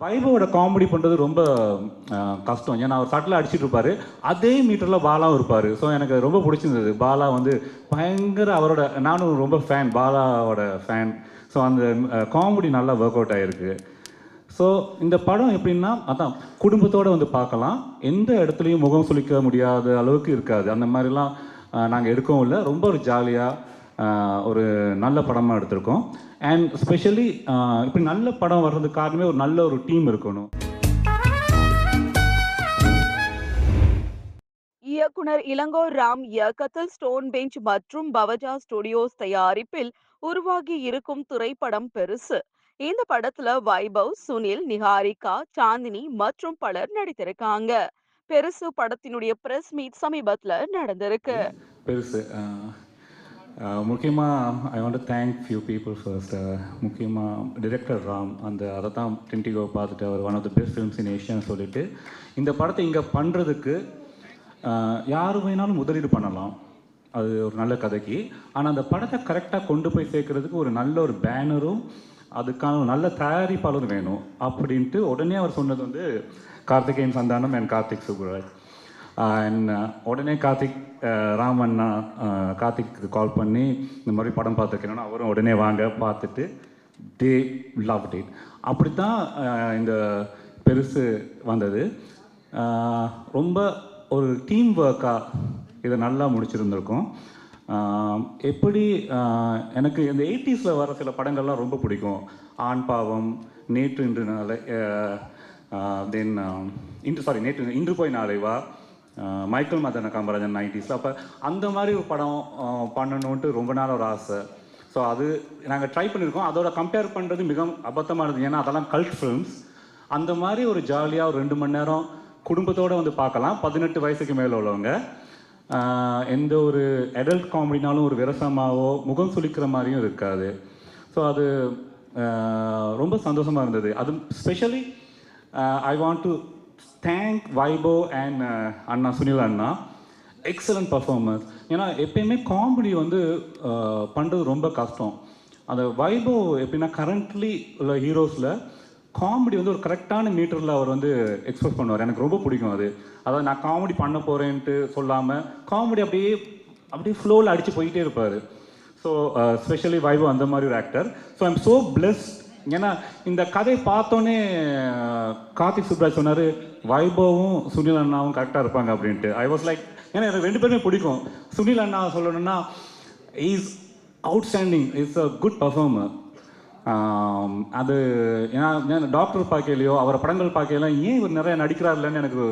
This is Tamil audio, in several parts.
வைபவோட காமெடி பண்ணுறது ரொம்ப கஷ்டம். ஏன்னா அவர் சட்டில் அடிச்சுட்டு இருப்பாரு. அதே மீட்டரில் பாலாவும் இருப்பார். ஸோ எனக்கு ரொம்ப பிடிச்சிருந்தது. பாலா வந்து பயங்கர அவரோட நானும் ரொம்ப ஃபேன் பாலாவோட ஃபேன் ஸோ அந்த காமெடி நல்லா ஒர்க் அவுட் ஆகிருக்கு ஸோ இந்த படம் எப்படின்னா அதான் குடும்பத்தோடு வந்து பார்க்கலாம். எந்த இடத்துலையும் முகம் சுளிக்க முடியாத அளவுக்கு இருக்காது. அந்த மாதிரிலாம் நாங்கள் எடுக்கவும் இல்லை. ரொம்ப ஒரு ஜாலியாக ஒரு நல்ல படமாக எடுத்திருக்கோம். அண்ட் ஸ்பெஷலி இப்படி நல்ல படம் வர்றதுக்கு காரணமே ஒரு நல்ல ஒரு டீம் இருக்கணும். இயக்குனர் இளங்கோ ராம் இயக்கத்தில் ஸ்டோன் பெஞ்ச் மற்றும் பவஜா ஸ்டுடியோஸ் தயாரிப்பில் உருவாகி இருக்கும் திரைப்படம் பெருசு. இந்த படத்துல வைபவ் சுனில் நிஹாரிகா சாந்தினி மற்றும் பலர் நடித்திருக்காங்க. பெருசு படத்தினுடைய பிரஸ் மீட் சமீபத்துல நடந்திருக்கு. பெருசு முக்கியமாக I want thank few people first முக்கியமாக டிரெக்டர் ராம் அந்த அதை தான் டின்டிகோ பார்த்துட்டு அவர் one of the best films in ஏஷியான்னு சொல்லிட்டு இந்த படத்தை இங்கே பண்ணுறதுக்கு uh, யார் வேணாலும் முதலீடு பண்ணலாம். அது ஒரு நல்ல கதைக்கு. ஆனால் அந்த படத்தை கரெக்டாக கொண்டு போய் சேர்க்கறதுக்கு ஒரு நல்ல ஒரு பேனரும் அதுக்கான ஒரு நல்ல தயாரிப்பாளரும் வேணும். அப்படின்ட்டு உடனே அவர் சொன்னது வந்து Karthikeyan Santhanam and Karthik Subbaraj and uh, உடனே கார்த்திக் uh, ராம் ராமண்ணா கார்த்திக் uh, கார்த்திக்கு கால் பண்ணி இந்த மாதிரி படம் பார்த்துருக்கேன்னா அவரும் உடனே வாங்க பார்த்துட்டு டே லவ் டேட் அப்படி தான் இந்த பெருசு வந்தது. ரொம்ப ஒரு டீம் ஒர்க்காக இதை நல்லா முடிச்சிருந்திருக்கோம். எப்படி எனக்கு இந்த எயிட்டிஸில் வர சில படங்கள்லாம் ரொம்ப பிடிக்கும். ஆண் பாவம் நேற்று இன்று நாளை தென் um, இன்று சாரி நேற்று இன்று போய் நாளைவா வா. மைக்கேல் மதன காமராஜன் நைன்டிஸில் அப்போ அந்த மாதிரி ஒரு படம் பண்ணணுன்ட்டு ரொம்ப நாள் ஒரு ஆசை. ஸோ அது நாங்கள் ட்ரை பண்ணியிருக்கோம் அதோட கம்பேர் பண்ணுறது மிக அபத்தமானது ஏன்னா அதெல்லாம் கல்ட் ஃபிலிம்ஸ் அந்த மாதிரி ஒரு ஜாலியாக ஒரு ரெண்டு மணி நேரம் குடும்பத்தோடு வந்து பார்க்கலாம். பதினெட்டு வயசுக்கு மேலே உள்ளவங்க. எந்த ஒரு அடல்ட் காமெடினாலும் ஒரு விரசமாவோ முகம் சுளிக்கிற மாதிரியும் இருக்காது. ஸோ அது ரொம்ப சந்தோஷமாக இருந்தது. அது specially I want to thank Vaibhav and அண்ணா சுனில் அண்ணா. எக்ஸலண்ட் பர்ஃபார்மன்ஸ் ஏன்னா எப்பயுமே காமெடி வந்து uh, பண்ணுறது ரொம்ப கஷ்டம். அந்த வைபோ எப்படின்னா கரண்ட்லி உள்ள ஹீரோஸில் காமெடி வந்து ஒரு கரெக்டான மீட்டரில் அவர் வந்து எக்ஸ்பிரஸ் பண்ணுவார். எனக்கு ரொம்ப பிடிக்கும் அது. அதாவது நான் காமெடி பண்ண போகிறேன்ட்டு சொல்லாமல் காமெடி அப்படியே அப்படியே ஃப்ளோவில் அடித்து போயிட்டே இருப்பார். ஸோ ஸ்பெஷலி வைபோ அந்த மாதிரி ஒரு actor so I'm so blessed ஏன்னா இந்த கதையை பார்த்தோன்னே கார்த்திக் சுப்ராஜ் சொன்னார் வைபவும் சுனில் அண்ணாவும் கரெக்டாக இருப்பாங்க அப்படின்ட்டு. ஐ வாஸ் லைக் ஏன்னா எனக்கு ரெண்டு பேருமே பிடிக்கும். சுனில் அண்ணா சொல்லணும்னா is outstanding is a good performer அது ஏன்னா டாக்டர் பார்க்கலையோ அவரை படங்கள் பார்க்கலாம் ஏன் இவர் நிறைய நடிக்கிறாருலன்னு எனக்கு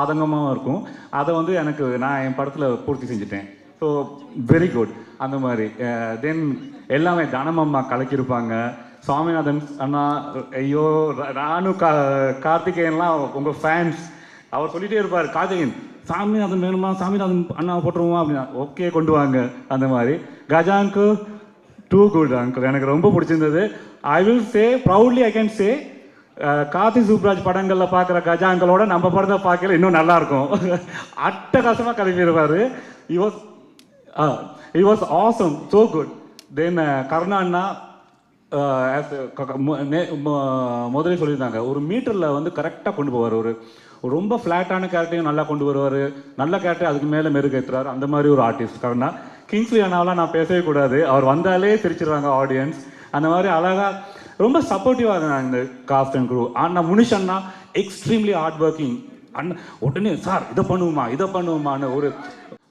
ஆதங்கமாக இருக்கும். அதை வந்து எனக்கு நான் என் படத்தில் பூர்த்தி செஞ்சுட்டேன். ஸோ வெரி குட் அந்த மாதிரி. தென் எல்லாமே தனமம்மா கலக்கியிருப்பாங்க. சுவாமிநாதன் அண்ணா ஐயோ ரா- ராணு கா கார்த்திகேயன்லாம் உங்கள் ஃபேன்ஸ் அவர் சொல்லிட்டே இருப்பார் கார்த்திகேயன் சாமிநாதன் வேணுமா? சாமிநாதன் அண்ணா போட்டுருவோமா? அப்படின்னா ஓகே கொண்டு வாங்க. அந்த மாதிரி. கஜாங்கு டூ குட் அங்கிள் எனக்கு ரொம்ப பிடிச்சிருந்தது. I will say proudly I can say Karthi Subbaraj படங்களில் பார்க்குற கஜா அங்கிளோட நம்ம படத்தை பார்க்கல இன்னும் நல்லா இருக்கும். அட்டகாசமாக கிளம்பிடுவார் he was he was awesome so good then Karuna அண்ணா முதலே சொல்லியிருந்தாங்க. ஒரு மீட்டரில் வந்து கரெக்டாக கொண்டு போவார் ஒரு ரொம்ப ஃப்ளாட்டான கேரக்டரையும் நல்லா கொண்டு வருவார். நல்ல கேரக்டர் அதுக்கு மேலே மெருகேற்றுறாரு அந்த மாதிரி ஒரு ஆர்டிஸ்ட் கருணா கிங்ஸ்லி அண்ணாவெலாம் நான் பேசவே கூடாது. அவர் வந்தாலே சிரிச்சிடுறாங்க ஆடியன்ஸ் அந்த மாதிரி அழகாக ரொம்ப சப்போர்ட்டிவாக இருந்தாங்க இந்த காஸ்ட் அண்ட் குரூ ஆனால் முனிஷ் அண்ணா எக்ஸ்ட்ரீம்லி ஹார்ட் ஒர்க்கிங் அண்ணா உடனே சார் இதை பண்ணுவோமா? இதை பண்ணுவோமான்னு ஒரு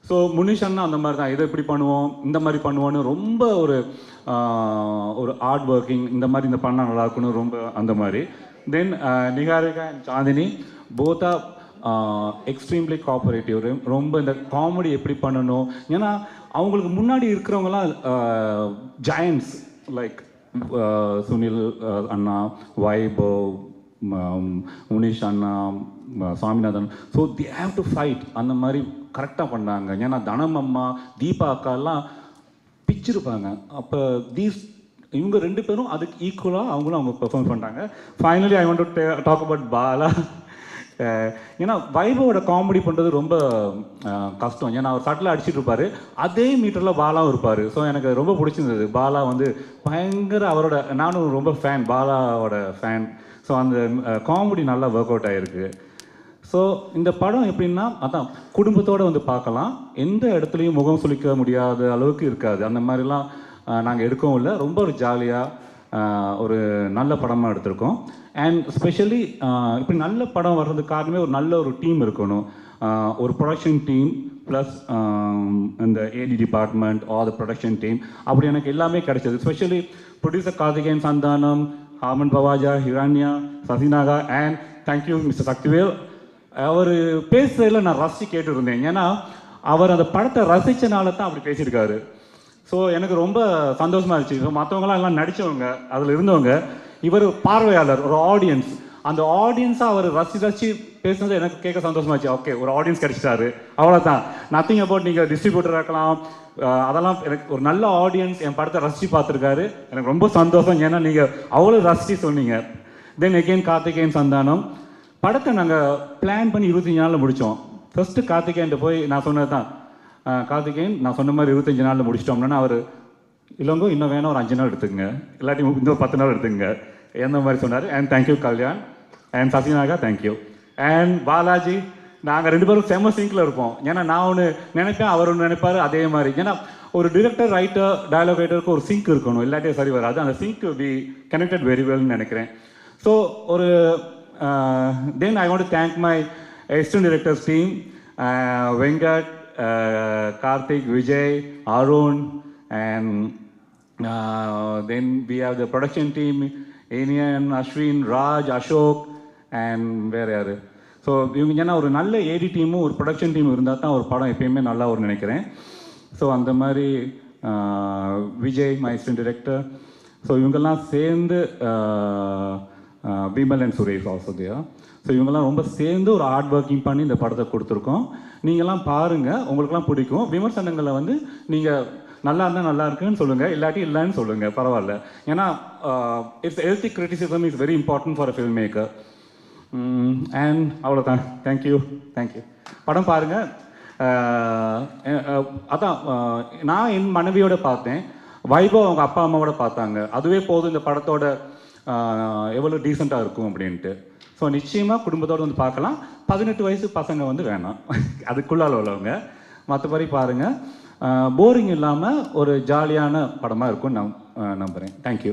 ஸோ முனிஷ் அண்ணா அந்த மாதிரி தான் இதை இப்படி பண்ணுவோம் இந்த மாதிரி பண்ணுவோன்னு ரொம்ப ஒரு ஒரு ஹார்ட் ஒர்க்கிங் இந்த மாதிரி இந்த பண்ணால் நல்லாயிருக்கும்னு ரொம்ப அந்த மாதிரி then Niharika and Chandini போத்தா extremely cooperative ரொம்ப இந்த காமெடி எப்படி பண்ணணும் ஏன்னா அவங்களுக்கு முன்னாடி இருக்கிறவங்கலாம் ஜாயன்ஸ் லைக் சுனில் அண்ணா வைபவ் முனிஷ் அண்ணா Swaminathan Saminathan so they have to fight அந்த மாதிரி கரெக்டாக பண்ணாங்க. ஏன்னா தனம் அம்மா தீபா அக்காலாம் பிச்சிருப்பாங்க. அப்போ தீஸ் இவங்க ரெண்டு பேரும் அதுக்கு ஈக்குவலாக அவங்களும் அவங்க பெர்ஃபார்ம் பண்ணுறாங்க finally I want to talk about Bala ஏன்னா வைபவோட காமெடி பண்ணுறது ரொம்ப கஷ்டம். ஏன்னா அவர் சட்டில் அடிச்சிட்டு இருப்பாரு. அதே மீட்டரில் பாலாவும் இருப்பார். ஸோ எனக்கு ரொம்ப பிடிச்சிருந்தது. பாலா வந்து பயங்கர அவரோட நானும் ரொம்ப ஃபேன் பாலாவோட ஃபேன் ஸோ அந்த காமெடி நல்லா ஒர்க் அவுட் ஆகிருக்கு ஸோ இந்த படம் எப்படின்னா அதான் குடும்பத்தோடு வந்து பார்க்கலாம். எந்த இடத்துலையும் முகம் சுளிக்க முடியாத அளவுக்கு இருக்காது. அந்த மாதிரிலாம் நாங்கள் எடுக்கவும் இல்லை. ரொம்ப ஒரு ஜாலியாக ஒரு நல்ல படமாக எடுத்திருக்கோம். அண்ட் ஸ்பெஷலி இப்படி நல்ல படம் வர்றதுக்கு காரணமே ஒரு நல்ல ஒரு டீம் இருக்கணும். ஒரு ப்ரொடக்ஷன் டீம் ப்ளஸ் இந்த AD department are the production team அப்படி எனக்கு எல்லாமே கிடைச்சது. ஸ்பெஷலி ப்ரொடியூசர் கார்த்திகேயன் சந்தானம் ஹாமன் பவாஜா ஹிரான்யா சசிநாகா and thank you mister Sakthivel. அவர் பேசுறதுல நான் ரசித்து கேட்டிருந்தேன். ஏன்னா அவர் அந்த படத்தை ரசிச்சனால தான் அப்படி பேசியிருக்காரு. ஸோ எனக்கு ரொம்ப சந்தோஷமா இருந்துச்சு. ஸோ மற்றவங்களாம் எல்லாம் நடித்தவங்க அதில் இருந்தவங்க இவர் பார்வையாளர் ஒரு ஆடியன்ஸ் அந்த ஆடியன்ஸாக அவர் ரசி ரசி பேசுனது எனக்கு கேட்க சந்தோஷமாச்சு ஓகே ஒரு ஆடியன்ஸ் கிடைச்சிட்டாரு. அவ்வளோதான் நத்திங் அபவுட் நீங்கள் டிஸ்ட்ரிபியூட்டர் இருக்கலாம். அதெல்லாம் எனக்கு ஒரு நல்ல ஆடியன்ஸ் என் படத்தை ரசித்து பார்த்துருக்காரு. எனக்கு ரொம்ப சந்தோஷம். ஏன்னா நீங்கள் அவ்வளோ ரசித்து சொன்னீங்க. Then again Karthikeyan Santhanam. படத்தை நாங்கள் பிளான் பண்ணி இருபத்தஞ்சி நாளில் முடித்தோம் ஃபர்ஸ்ட்டு கார்த்திகேயன்ட்டு போய் நான் சொன்னது தான் கார்த்திகேயன் நான் சொன்ன மாதிரி இருபத்தஞ்சி நாளில் முடிச்சிட்டோம்னா அவர் இல்லைங்கோ இன்னும் வேணும் ஒரு அஞ்சு நாள் எடுத்துங்க இல்லாட்டி இன்னும் பத்து நாள் எடுத்துங்க எந்த மாதிரி சொன்னார். And thank you Kalyan. And சசிநாகா thank you and Balaji நாங்கள் ரெண்டு பேரும் செம சிங்கில் இருப்போம். ஏன்னா நான் ஒன்று நினைப்பேன் அவர் ஒன்று நினைப்பாரு அதே மாதிரி. ஏன்னா ஒரு டிரெக்டர் ரைட்டர் டயலாக் ரைட்டருக்கு ஒரு சிங்க் இருக்கணும். இல்லாட்டியும் சரி வராது. அந்த சிங்க் வி கனெக்டட் வெரி வெல்னு நினைக்கிறேன். ஸோ ஒரு then I want to thank my assistant directors team uh, Venkat, uh, Karthik, Vijay, Arun, and uh, then we have the production team, Anian, Ashwin, Raj, Ashok, and வேறு யார் ஸோ இவங்க ஏன்னா ஒரு நல்ல ஏடி டீமும் ஒரு ப்ரொடக்ஷன் டீம் இருந்தால் தான் ஒரு படம் எப்பயுமே நல்லா ஒரு நினைக்கிறேன் ஸோ அந்த மாதிரி விஜய் மைஸ்டன் டிரெக்டர் ஸோ இவங்கெல்லாம் சேர்ந்து Vimal and Suresh also so இவங்கெல்லாம் ரொம்ப சேர்ந்து ஒரு ஹார்ட் ஒர்க்கிங் பண்ணி இந்த படத்தை கொடுத்துருக்கோம். நீங்கள்லாம் பாருங்கள் உங்களுக்குலாம் பிடிக்கும். விமர்சனங்களை வந்து நீங்கள் நல்லா இருந்தால் நல்லா இருக்குன்னு சொல்லுங்கள் இல்லாட்டி இல்லைன்னு சொல்லுங்கள் பரவாயில்ல. ஏன்னா it's healthy criticism is very important for a film maker and அவ்வளோதான் தேங்க்யூ தேங்க்யூ படம் பாருங்கள் uh, uh, அதான் uh, நான் என் மனைவியோட பார்த்தேன். வைபவ் அவங்க அப்பா அம்மாவோட பார்த்தாங்க. அதுவே போதும் இந்த படத்தோட எவ்வளோ டீசெண்டாக இருக்கும் அப்படின்ட்டு. ஸோ நிச்சயமாக குடும்பத்தோடு வந்து பார்க்கலாம். பதினெட்டு வயசு பசங்க வந்து வேணாம். அதுக்குள்ளால உள்ளவங்க. மற்றபடி பாருங்கள் போரிங் இல்லாமல் ஒரு ஜாலியான படமாக இருக்கும்னு நான் நம்புகிறேன் தேங்க்யூ